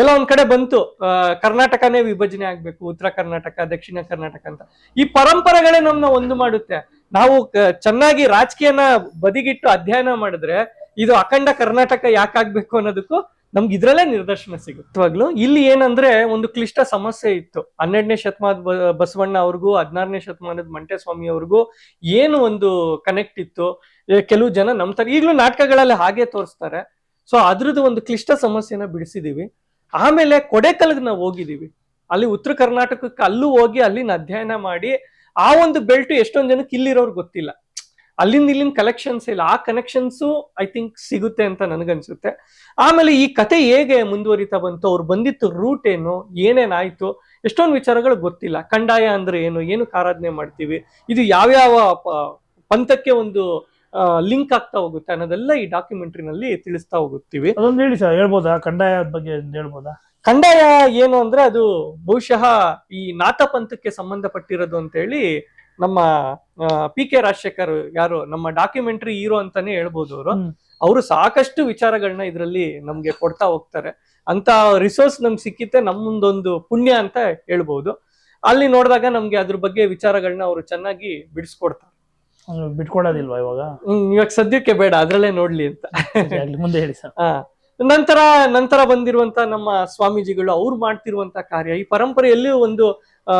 ಎಲ್ಲ ಒಂದ್ ಕಡೆ ಬಂತು. ಕರ್ನಾಟಕನೇ ವಿಭಜನೆ ಆಗ್ಬೇಕು, ಉತ್ತರ ಕರ್ನಾಟಕ, ದಕ್ಷಿಣ ಕರ್ನಾಟಕ ಅಂತ. ಈ ಪರಂಪರೆಗಳೇ ನಮ್ನ ಒಂದು ಮಾಡುತ್ತೆ. ನಾವು ಚೆನ್ನಾಗಿ ರಾಜಕೀಯನ ಬದಿಗಿಟ್ಟು ಅಧ್ಯಯನ ಮಾಡಿದ್ರೆ ಇದು ಅಖಂಡ ಕರ್ನಾಟಕ ಯಾಕಾಗ್ಬೇಕು ಅನ್ನೋದಕ್ಕೂ ನಮ್ಗೆ ಇದ್ರಲ್ಲೇ ನಿದರ್ಶನ ಸಿಗುತ್ತವಾಗ್ಲು ಇಲ್ಲಿ ಏನಂದ್ರೆ ಒಂದು ಕ್ಲಿಷ್ಟ ಸಮಸ್ಯೆ ಇತ್ತು. ಹನ್ನೆರಡನೇ ಶತಮಾನದ ಬಸವಣ್ಣ ಅವ್ರಿಗೂ, ಹದಿನಾರನೇ ಶತಮಾನದ ಮಂಟೇಸ್ವಾಮಿ ಅವ್ರಿಗೂ ಏನು ಒಂದು ಕನೆಕ್ಟ್ ಇತ್ತು. ಕೆಲವು ಜನ ನಂಬ್ತಾರೆ ಈಗಲೂ ನಾಟಕಗಳಲ್ಲಿ ಹಾಗೆ ತೋರಿಸ್ತಾರೆ. ಸೊ ಅದ್ರದ್ದು ಒಂದು ಕ್ಲಿಷ್ಟ ಸಮಸ್ಯೆನ ಬಿಡಿಸಿದೀವಿ. ಆಮೇಲೆ ಕೊಡೆಕಲ್ಗೆ ನಾವು ಹೋಗಿದ್ದೀವಿ. ಅಲ್ಲಿ ಉತ್ತರ ಕರ್ನಾಟಕಕ್ಕೆ ಅಲ್ಲೂ ಹೋಗಿ ಅಲ್ಲಿನ ಅಧ್ಯಯನ ಮಾಡಿ ಆ ಒಂದು ಬೆಲ್ಟ್ ಎಷ್ಟೊಂದ್ ಜನಕ್ಕೆ ಇಲ್ಲಿರೋರು ಗೊತ್ತಿಲ್ಲ. ಅಲ್ಲಿಂದ ಇಲ್ಲಿನ ಕಲೆಕ್ಷನ್ಸ್ ಇಲ್ಲ. ಆ ಕನೆಕ್ಷನ್ಸು ಐ ಥಿಂಕ್ ಸಿಗುತ್ತೆ ಅಂತ ನನಗನ್ಸುತ್ತೆ. ಆಮೇಲೆ ಈ ಕತೆ ಹೇಗೆ ಮುಂದುವರಿತಾ ಬಂತು, ಅವ್ರು ಬಂದಿತ್ತು ರೂಟ್ ಏನು ಏನೇನಾಯ್ತು ಎಷ್ಟೊಂದು ವಿಚಾರಗಳು ಗೊತ್ತಿಲ್ಲ. ಕಂಡಾಯ ಅಂದ್ರೆ ಏನು ಏನು ಆರಾಧನೆ ಮಾಡ್ತೀವಿ, ಇದು ಯಾವ್ಯಾವ ಪಂಥಕ್ಕೆ ಒಂದು ಲಿಂಕ್ ಆಗ್ತಾ ಹೋಗುತ್ತೆ ಅನ್ನೋದೆಲ್ಲ ಈ ಡಾಕ್ಯುಮೆಂಟ್ರಿನಲ್ಲಿ ತಿಳಿಸ್ತಾ ಹೋಗುತ್ತೀವಿ. ಅದೊಂದು ಹೇಳಿ ಸರ್ ಹೇಳ್ಬೋದಾ? ಕಂದಾಯದ ಬಗ್ಗೆ ಹೇಳ್ಬೋದಾ? ಕಂದಾಯ ಏನು ಅಂದ್ರೆ ಅದು ಬಹುಶಃ ಈ ನಾಥ ಪಂಥಕ್ಕೆ ಸಂಬಂಧಪಟ್ಟಿರೋದು ಅಂತ ಹೇಳಿ ನಮ್ಮ ಪಿ ಕೆ ರಾಜಶೇಖರ್ ಯಾರು ನಮ್ಮ ಡಾಕ್ಯುಮೆಂಟ್ರಿ ಹೀರೋ ಅಂತಾನೆ ಹೇಳ್ಬೋದು ಅವರು. ಅವರು ಸಾಕಷ್ಟು ವಿಚಾರಗಳನ್ನ ಇದರಲ್ಲಿ ನಮ್ಗೆ ಕೊಡ್ತಾ ಹೋಗ್ತಾರೆ. ಅಂತ ರಿಸೋರ್ಸ್ ನಮ್ಗೆ ಸಿಕ್ಕಿತ್ತೆ ನಮ್ಮದೊಂದು ಪುಣ್ಯ ಅಂತ ಹೇಳ್ಬೋದು. ಅಲ್ಲಿ ನೋಡಿದಾಗ ನಮ್ಗೆ ಅದ್ರ ಬಗ್ಗೆ ವಿಚಾರಗಳನ್ನ ಅವರು ಚೆನ್ನಾಗಿ ಬಿಡಿಸ್ಕೊಡ್ತಾರೆ. ಹಂಗ್ ಬಿಟ್ಕೊಡೋದಿಲ್ವಾ ಇವಾಗ? ಹ್ಮ್, ಇವಾಗ ಸದ್ಯಕ್ಕೆ ಬೇಡ ಅದ್ರಲ್ಲೇ ನೋಡ್ಲಿ ಅಂತ. ಆಗ್ಲಿ ಮುಂದೆ ಹೇಳಿ ಸರ್. ಆ, ನಂತರ ನಂತರ ಬಂದಿರುವಂತ ನಮ್ಮ ಸ್ವಾಮೀಜಿಗಳು ಅವ್ರು ಮಾಡ್ತಿರುವಂತ ಕಾರ್ಯ ಈ ಪರಂಪರೆಯಲ್ಲಿ ಒಂದು ಆ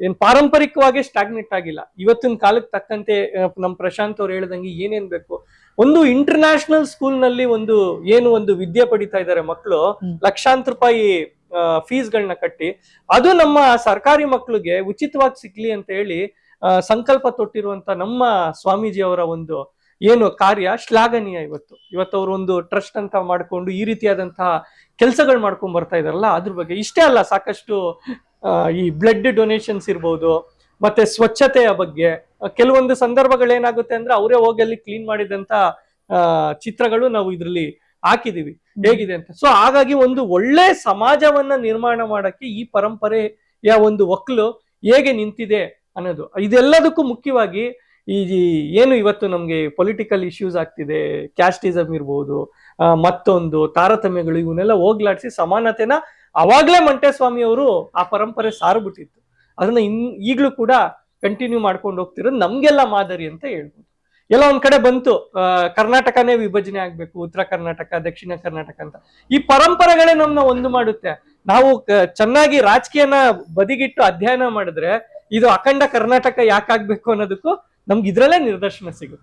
ಏನ್ ಪಾರಂಪರಿಕವಾಗಿ ಸ್ಟಾಗ್ನೆಟ್ ಆಗಿಲ್ಲ. ಇವತ್ತಿನ ಕಾಲಕ್ಕೆ ತಕ್ಕಂತೆ ಆ, ನಮ್ ಪ್ರಶಾಂತ್ ಅವ್ರು ಹೇಳ್ದಂಗೆ ಏನೇನ್ ಬೇಕು? ಒಂದು ಇಂಟರ್ನ್ಯಾಷನಲ್ ಸ್ಕೂಲ್ನಲ್ಲಿ ಒಂದು ಏನು ಒಂದು ವಿದ್ಯೆ ಪಡಿತಾ ಇದ್ದಾರೆ ಮಕ್ಕಳು ಹ್ಮ್. ಲಕ್ಷಾಂತರ ರೂಪಾಯಿ ಫೀಸ್ಗಳನ್ನ ಕಟ್ಟಿ ಅದು ನಮ್ಮ ಸರ್ಕಾರಿ ಮಕ್ಕಳಿಗೆ ಉಚಿತವಾಗಿ ಸಿಗ್ಲಿ ಅಂತ ಹೇಳಿ ಸಂಕಲ್ಪ ತೊಟ್ಟಿರುವಂತ ನಮ್ಮ ಸ್ವಾಮೀಜಿ ಅವರ ಒಂದು ಏನು ಕಾರ್ಯ ಶ್ಲಾಘನೀಯ ಇವತ್ತು. ಇವತ್ತು ಅವರು ಒಂದು ಟ್ರಸ್ಟ್ ಅಂತ ಮಾಡಿಕೊಂಡು ಈ ರೀತಿಯಾದಂತಹ ಕೆಲಸಗಳು ಮಾಡ್ಕೊಂಡು ಬರ್ತಾ ಇದಾರಲ್ಲ, ಅದ್ರ ಬಗ್ಗೆ. ಇಷ್ಟೇ ಅಲ್ಲ, ಸಾಕಷ್ಟು ಈ ಬ್ಲಡ್ ಡೊನೇಷನ್ಸ್ ಇರ್ಬೋದು, ಮತ್ತೆ ಸ್ವಚ್ಛತೆಯ ಬಗ್ಗೆ. ಕೆಲವೊಂದು ಸಂದರ್ಭಗಳು ಏನಾಗುತ್ತೆ ಅಂದ್ರೆ ಅವರೇ ಹೋಗಿ ಅಲ್ಲಿ ಕ್ಲೀನ್ ಮಾಡಿದಂತ ಚಿತ್ರಗಳು ನಾವು ಇದರಲ್ಲಿ ಹಾಕಿದೀವಿ. ಹೇಗಿದೆ ಅಂತ. ಸೊ ಹಾಗಾಗಿ ಒಂದು ಒಳ್ಳೆ ಸಮಾಜವನ್ನ ನಿರ್ಮಾಣ ಮಾಡಕ್ಕೆ ಈ ಪರಂಪರೆಯ ಒಂದು ಒಕ್ಕಲು ಹೇಗೆ ನಿಂತಿದೆ ಅನ್ನೋದು. ಇದೆಲ್ಲದಕ್ಕೂ ಮುಖ್ಯವಾಗಿ ಈ ಏನು ಇವತ್ತು ನಮಗೆ ಪೊಲಿಟಿಕಲ್ ಇಶ್ಯೂಸ್ ಆಗ್ತಿದೆ ಕ್ಯಾಸ್ಟಿಸಮ್ ಇರ್ಬೋದು ಮತ್ತೊಂದು ತಾರತಮ್ಯಗಳು ಇವನ್ನೆಲ್ಲ ಹೋಗ್ಲಾಡಿಸಿ ಸಮಾನತೆನ ಅವಾಗ್ಲೇ ಮಂಟೇಸ್ವಾಮಿ ಅವರು ಆ ಪರಂಪರೆ ಸಾರ್ಬಿಟ್ಟಿತ್ತು ಅದನ್ನ ಇನ್, ಈಗಲೂ ಕೂಡ ಕಂಟಿನ್ಯೂ ಮಾಡ್ಕೊಂಡು ಹೋಗ್ತಿರೋದು ನಮ್ಗೆಲ್ಲ ಮಾದರಿ ಅಂತ ಹೇಳ್ಬೋದು. ಎಲ್ಲ ಒಂದ್ ಕಡೆ ಬಂತು. ಕರ್ನಾಟಕನೇ ವಿಭಜನೆ ಆಗ್ಬೇಕು, ಉತ್ತರ ಕರ್ನಾಟಕ, ದಕ್ಷಿಣ ಕರ್ನಾಟಕ ಅಂತ. ಈ ಪರಂಪರೆಗಳೇ ನಮ್ಮನ್ನ ಒಂದು ಮಾಡುತ್ತೆ. ನಾವು ಚೆನ್ನಾಗಿ ರಾಜಕೀಯನ ಬದಿಗಿಟ್ಟು ಅಧ್ಯಯನ ಮಾಡಿದ್ರೆ ಇದು ಅಖಂಡ ಕರ್ನಾಟಕ ಯಾಕಾಗ್ಬೇಕು ಅನ್ನೋದಕ್ಕೂ ನಮ್ಗೆ ಇದ್ರಲ್ಲೇ ನಿರ್ದರ್ಶನ ಸಿಗುತ್ತೆ.